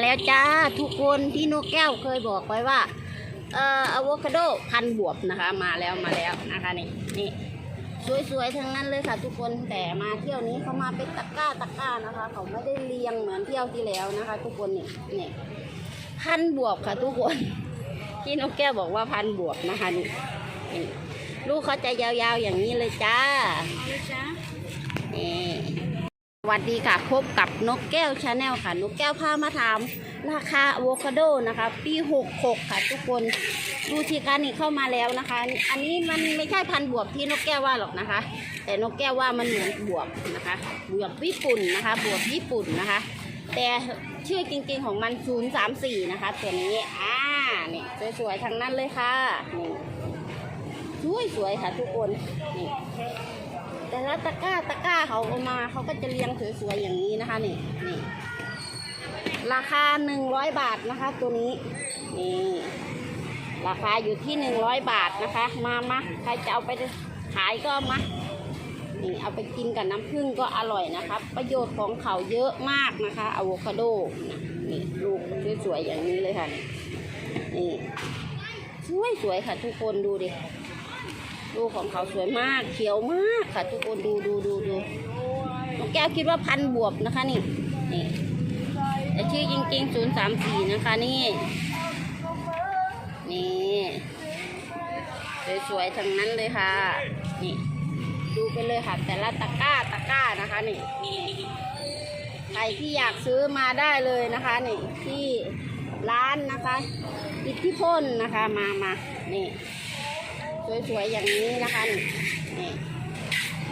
แล้วจ้าทุกคนที่นกแก้วเคยบอกไว้ว่าเอ่ออะโวคาโดพันบวบนะคะ มาแล้วมาแล้วนะคะนี่นี่สวยๆทั้งนั้นเลยค่ะ ทุกคนแต่มาเที่ยวนี้เขามาเป็นตะกร้าตะกร้านะคะ เขาไม่ได้เรียงเหมือนเที่ยวที่แล้วนะคะ ทุกคนนี่นี่พันบวบค่ะ ทุกคนที่นกแก้วบอกว่าพันบวบนะคะนี่นี่ลูกเขาจะยาวๆอย่างนี้เลยจ้าเลยจ้านี่ส วัสดีค่ะพบกับนกแก้วชาแนลค่ะ นกแก้วพามาถาม ราคาอะโวคาโดนะคะ ปี66ค่ะทุกคนดูทีการนี่เข้ามาแล้วนะคะ อันนี้มันไม่ใช่พันบวบที่นกแก้วว่าหรอกนะคะ แต่นกแก้วว่ามันเหมือนบวบนะคะ บวบญี่ปุ่นนะคะ บวบญี่ปุ่นนะคะ แต่ชื่อจริงๆของมัน034นะคะตัวนี้อ่านี่สวยๆทั้งนั้นเลยค่ะนี่สวยๆค่ะทุกคนนี่ แต่ละตะกร้าตะกร้าเขาเอามาเขาก็จะเรียงสวยๆอย่างนี้นะคะนี่นี่ราคาหนึ่งร้อยบาทนะคะ ตัวนี้นี่ราคาอยู่ที่หนึ่งร้อยบาทนะคะ มามาใครจะเอาไปขายก็มานี่เอาไปกินกับน้ำผึ้งก็อร่อยนะคะประโยชน์ของเขาเยอะมากนะคะอะโวคาโดนี่ลูกสวยๆอย่างนี้เลยค่ะนี่สวยๆค่ะทุกคนดูดิ ลูกของเขาสวยมากเขียวมากค่ะ ทุกคนดูดูดูดูน้องแก้วคิดว่าพันบวบนะคะนี่นี่แต่ชื่อจริงๆศูนย์สามสี่นะคะนี่นี่สวยๆทั้งนั้นเลยค่ะ นี่ ดูไปเลยค่ะ แต่ละตะกร้าตะกร้านะคะนี่นี่ใครที่อยากซื้อมาได้เลยนะคะนี่ที่ร้านนะคะ อิทธิพลนะคะมามานี่ สวยๆอย่างนี้นะคะนี่นี่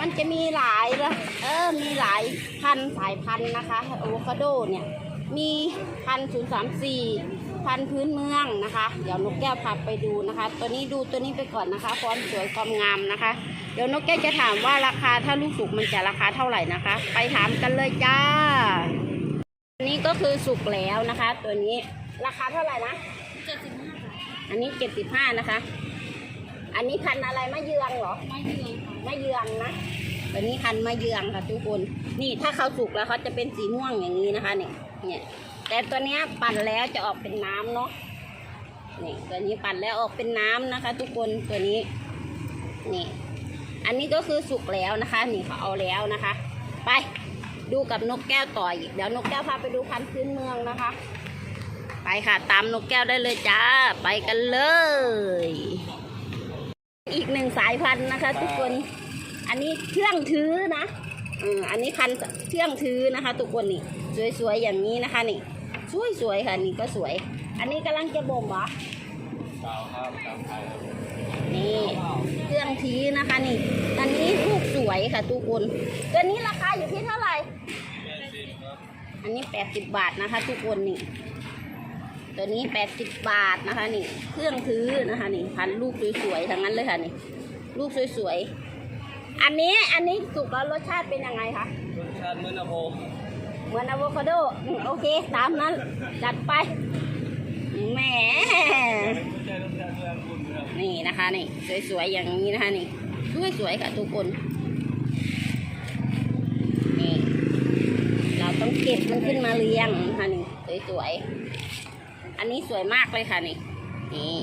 มันจะมีหลายละเออ มีหลายพันธุ์สายพันธุ์นะคะอะโวคาโดเนี่ย มีพันศูนย์สามสี่พันธุ์พื้นเมืองนะคะ เดี๋ยวนกแก้วพาไปดูนะคะ ตัวนี้ดูตัวนี้ไปก่อนนะคะ ความสวยความงามนะคะ เดี๋ยวนกแก้วจะถามว่าราคาถ้าลูกสุกมันจะราคาเท่าไหร่นะคะ ไปถามกันเลยจ้าอันนี้ก็คือสุกแล้วนะคะ ตัวนี้ราคาเท่าไหร่นะเจ็ดสิบห้าบาทอันนี้เจ็ดสิบห้านะคะ อันนี้พันอะไรมะเยืองเหรอไม่เยือนค่ะมะเยืองนะตัวนี้พันมะเยืองค่ะทุกคน นี่ถ้าเขาสุกแล้วเขาจะเป็นสีม่วงอย่างนี้นะคะเนี่ยเนี่ย แต่ตัวเนี้ยปั่นแล้วจะออกเป็นน้ำเนาะนี่ตัวนี้ปั่นแล้วออกเป็นน้ำนะคะ ทุกคนตัวนี้นี่อันนี้ก็คือสุกแล้วนะคะ นี่เขาเอาแล้วนะคะ ไปดูกับนกแก้วต่ออีกเดี๋ยวนกแก้วพาไปดูพันธุ์พื้นเมืองนะคะ ไปค่ะ ตามนกแก้วได้เลยจ้า ไปกันเลย อีกหนึ่งสายพันธุ์นะคะ ทุกคน อันนี้เครื่องถือนะเอออันนี้พันธุ์เครื่องถือนะคะ ทุกคนนี่ สวยๆอย่างนี้นะคะนี่ สวยๆค่ะนี่ก็สวย อันนี้กำลังจะบ่มเหรอนี่เครื่องทีนะคะนี่อันนี้ลูกสวยค่ะ ทุกคน ตัวนี้ราคาอยู่ที่เท่าไหร่ อันนี้แปดสิบบาทนะคะ ทุกคนนี่ ตัวนี้แปดสิบบาทนะคะนี่ เครื่องถือนะคะนี่พันลูกสวยๆทั้งนั้นเลยค่ะนี่ ลูกสวยๆ อันนี้อันนี้สุกแล้วรสชาติเป็นยังไงคะรสชาติเหมือนอะโวเหมือนอะโวคาโดอืมโอเค ตามนั้นจัดไปแหมรสชาติรสชาติเมืองคุณเมืองนี่นะคะนี่สวยๆอย่างนี้นะคะนี่สวยๆค่ะทุกคนนี่เราต้องเก็บมันขึ้นมาเรียงนะคะนี่สวยๆอั นนี้สวยมากเลยค่ะนี่นี่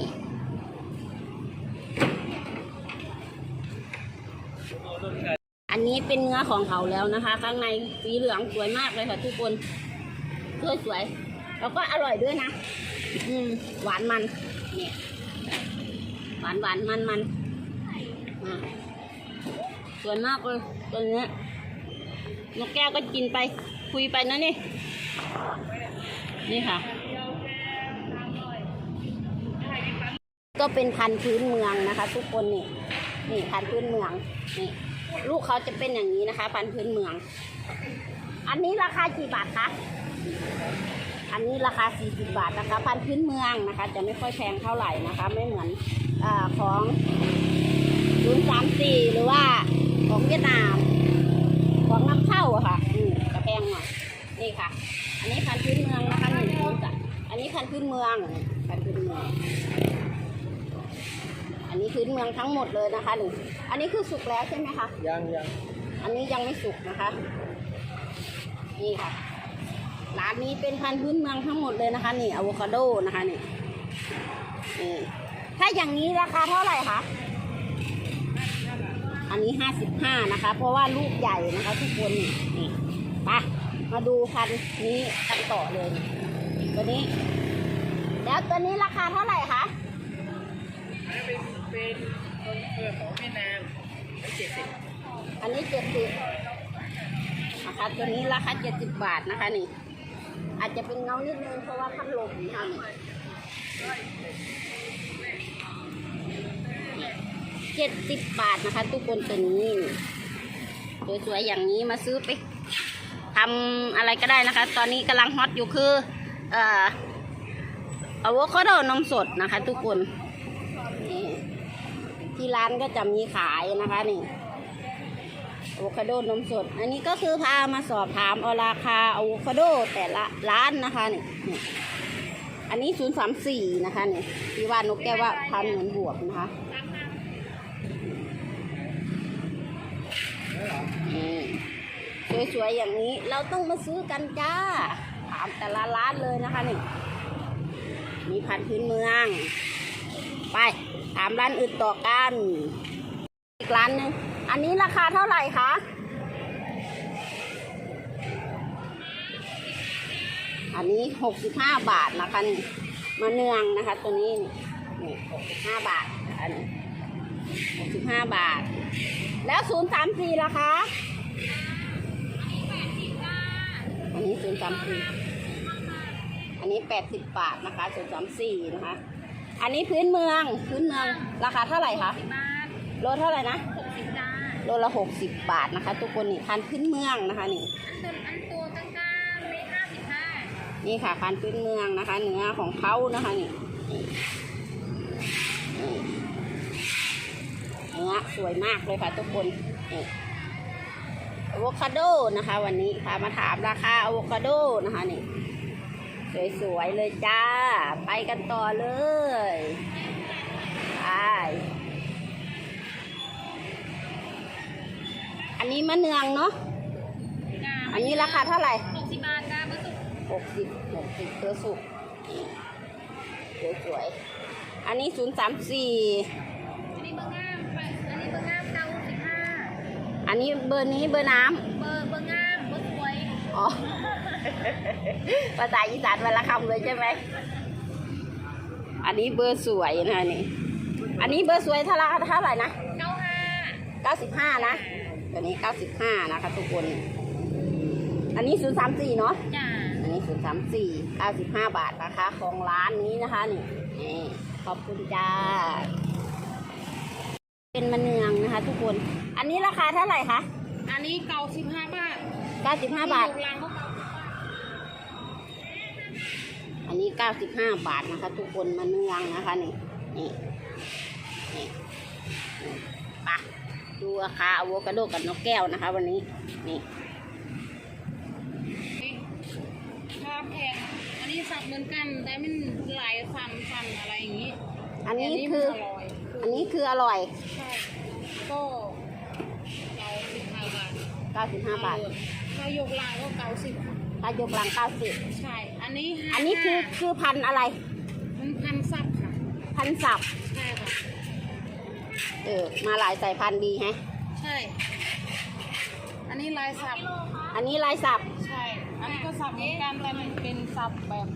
อันนี้เป็นเนื้อของเขาแล้วนะคะ ข้างในสีเหลืองสวยมากเลยค่ะทุกคนสวยสวยแล้วก็อร่อยด้วยนะ อืม หวานมัน เนี่ย หวานหวานมันมันอ่าสวยมากเลยตัวเนี้ยนกแก้วก็กินไป คุยไปนะนี่ นี่ค่ะ ก็เป็นพันธุ์พื้นเมืองนะคะ ทุกคนนี่นี่พันธุ์พื้นเมืองนี่ลูกเขาจะเป็นอย่างนี้นะคะ พันธุ์พื้นเมือง อันนี้ราคากี่บาทคะอันนี้ราคา 40 บาทนะคะ พันธุ์พื้นเมืองนะคะ จะไม่ค่อยแพงเท่าไหร่นะคะ ไม่เหมือนอของ034 หรือว่าของเวียดนามของน้ำเข้าอะค่ะอืมจะแพงหน่อยนี่ค่ะ อันนี้พันธุ์พื้นเมืองนะคะหนึ่งชุดอะอันนี้พันธุ์พื้นเมืองพันธุ์พื้นเมือง อันนี้พื้นเมืองทั้งหมดเลยนะคะหนึ่งอันนี้คือสุกแล้วใช่ไหมคะยังยังอันนี้ยังไม่สุกนะคะ นี่ค่ะร้านนี้เป็นพันธุ์พื้นเมืองทั้งหมดเลยนะคะนี่อะโวคาโดนะคะนี่นี่ถ้าอย่างนี้ราคาเท่าไหร่คะอันนี้ห้าสิบห้านะคะ เพราะว่าลูกใหญ่นะคะทุกคนนี่นี่ไปมาดูพันธุ์นี้กันต่อเลยตัวนี้ แล้วตัวนี้ราคาเท่าไหร่คะอันนี้ เป็นเป็นต้นเพื่อของเวียดนามเจ็ดสิบอันนี้เจ็ดสิบนะคะตัวนี้ราคาเจ็ดสิบบาทนะคะนี่ อาจจะเป็นเงานิดนึงเพราะว่าพัดลมทำเจ็ดสิบบาทนะคะ ทุกคนตัวนี้สวยๆอย่างนี้มาซื้อไปทำอะไรก็ได้นะคะ ตอนนี้กำลังฮอตอยู่คือ เอ่ออะโวคาโดนมสดนะคะ ทุกคน ที่ร้านก็จะมีขายนะคะนี่อะโวคาโดนมสด อันนี้ก็คือพามาสอบถามเอาราคาอะโวคาโดแต่ละร้านนะคะนี่อันนี้ศูนย์สามสี่นะคะนี่ที่ว่านกแก้วว่าพันเหมือนบวกนะคะนี่สวยๆอย่างนี้เราต้องมาซื้อกันจ้า ถามแต่ละร้านเลยนะคะนี่มีพันธุ์พื้นเมือง ไป ถามร้านอื่นต่อกัน อีกร้านหนึ่งอันนี้ราคาเท่าไหร่คะอันนี้หกสิบห้าบาทนะคะนี่มะเนืองนะคะ ตัวนี้นี่หกสิบห้าบาทอันนี้หกสิบห้าบาท แล้วศูนย์สามสี่ราคาอันนี้ศูนย์สามสี่อันนี้แปดสิบบาทนะคะศูนย์สามสี่นะคะ อันนี้พื้นเมืองพื้นเมืองราคาเท่าไหร่คะบาทโลเท่าไหร่นะหกสิบจ้าโลละหกสิบบาทนะคะ ทุกคนนี่พันธุ์พื้นเมืองนะคะนี่อันตัวอันตัวกลางๆเลยห้าสิบห้านี่ค่ะพันธุ์พื้นเมืองนะคะ เนื้อของเขานะคะนี่นี่นี่เนื้อสวยมากเลยค่ะ ทุกคนนี่อะโวคาโดนะคะ วันนี้พามาถามราคาอะโวคาโดนะคะนี่ สวยๆเลยจ้า ไปกันต่อเลยไปอันนี้มะเนืองเนาะจ้าอันนี้ราคาเท่าไหร่หกสิบบาทจ้าเบอร์สุดหกสิบหกสิบเพื่อสุกนี่สวยๆ อันนี้ศูนย์สามสี่อันนี้เบอร์งามไปอันนี้เบอร์งามเก้าสิบห้าอันนี้เบอร์นี้เบอร์น้เบอร์เบอร์งามเบ อร์สวยำอ๋อภาษาอีสานวันละคำเลยใช่ไหม อันนี้เบอร์สวยนะนี่ อันนี้เบอร์สวยเท่าไหรเท่าไหร่นะเก้าห้าเก้าสิบห้านะ ตัวนี้เก้าสิบห้านะคะทุกคน อันนี้ศูนย์สามสี่เนาะ จ้า อันนี้ศูนย์สามสี่เก้าสิบห้าบาทนะคะ ของร้านนี้นะคะนี่นี่ขอบคุณจ้า เป็นมะเนืองนะคะ ทุกคน อันนี้ราคาเท่าไหร่คะ อันนี้เก้าสิบห้าบาท เก้าสิบห้าบาทที่อยู่หลังก็เก้าอันนี้เก้าสิบห้าบาทนะคะ ทุกคนมะเนืองนะคะนี่นี่นี่นี่ไปะดูราคาอะโวคาโดกับนกแก้วนะคะ วันนี้นี่ค่าแพงอันนี้สับเหมือนกัน แต่มันหลายฟันฟันอะไรอย่างนี้ อันนี้คือมันอร่อยอันนี้คืออร่อยใช่ก็เก้าสิบห้าบาทเก้าสิบห้าบาท ถ้ายกลางก็เก้าสิบถ้ายกลังเก้าสิบใช่ อันนี้55อันนี้คือคือพันธุ์อะไร มันพันซับค่ะ พันธุ์สับ ใช่ค่ะ เออ มาหลายสายพันธุ์ดีแฮะ ใช่ อันนี้ลายสับ อันนี้ลายสับ ใช่ อันนี้ก็สับเหมือนกันแต่มันเป็นสับแบบ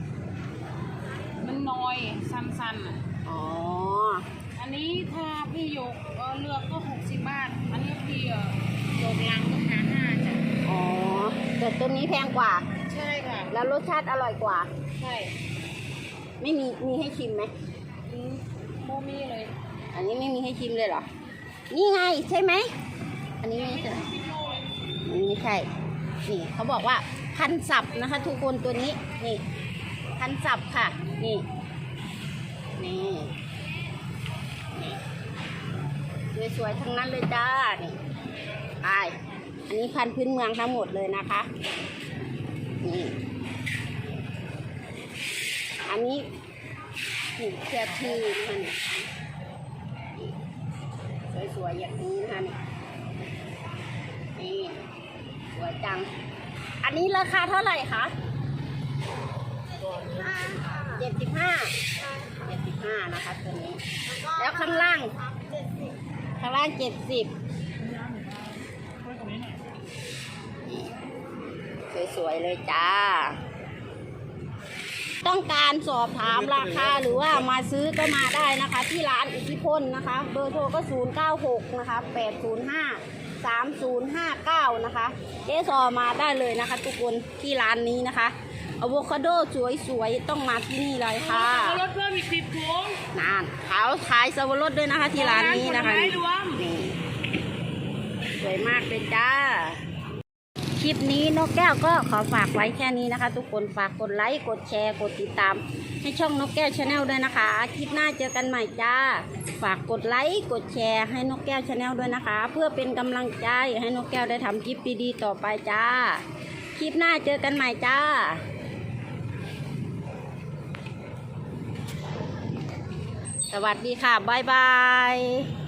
มันน้อยสั้นๆอะอ๋อ อันนี้ถ้าพี่ยกเอ่อเลือกก็หกสิบบาท อันนี้พี่เอ่อยกลังก็หาห้าจ้ะ อ๋อ แต่ตัวนี้แพงกว่า ใช่ค่ะ แล้วรสชาติอร่อยกว่า ใช่ไม่มีมีให้ชิมไหมอืมโมมีเลย อันนี้ไม่มีให้ชิมเลยเหรอ นี่ไงใช่ไหม อันนี้ไม่ใช่สิบโลเลยอันนี้ไม่ใช่ นี่เขาบอกว่าพันสับนะคะ ทุกคนตัวนี้ นี่พันสับค่ะ นี่ นี่ นี่สวยๆทั้งนั้นเลยจ้า นี่ ไป อันนี้พันธุ์พื้นเมืองทั้งหมดเลยนะคะนี่อันนี้นี่เสื้อชื่อนะคะนี่สวยๆอย่างนี้นะคะนี่นี่สวยจัง อันนี้ราคาเท่าไหร่คะเจ็ดสิบห้าเจ็ดสิบห้านะคะตัวนี้ แล้วข้างล่าง ข้างล่างเจ็ดสิบ สวยๆเลยจ้า ต้องการสอบถามราคาหรือว่ามาซื้อก็มาได้นะคะ ที่ร้านอิทธิพลนะคะ เบอร์โทรก็ 096 นะคะ 805 3059 นะคะเจสอมาได้เลยนะคะ ทุกคนที่ร้านนี้นะคะอะโวคาโดสวยๆ ต้องมาที่นี่เลยค่ะเอารถเพิ่มอีกสิบถุงนานเขาขายสับปะรดด้วยนะคะ ที่ร้านนี้นะคะผลไม้รวมนี่สวยมากเลยจ้าค ลิปนี้นกแก้วก็ขอฝากไว้แค่นี้นะคะ ทุกคนฝากกดไลค์กดแชร์กดติดตาม ให้ช่องนกแก้วชาแนลด้วยนะคะ คลิปหน้าเจอกันใหม่จ้า ฝากกดไลค์กดแชร์ให้นกแก้วชาแนลด้วยนะคะ เพื่อเป็นกำลังใจให้นกแก้วได้ทำคลิปดีๆต่อไปจ้า คลิปหน้าเจอกันใหม่จ้าสวัสดีค่ะ บ๊ายบาย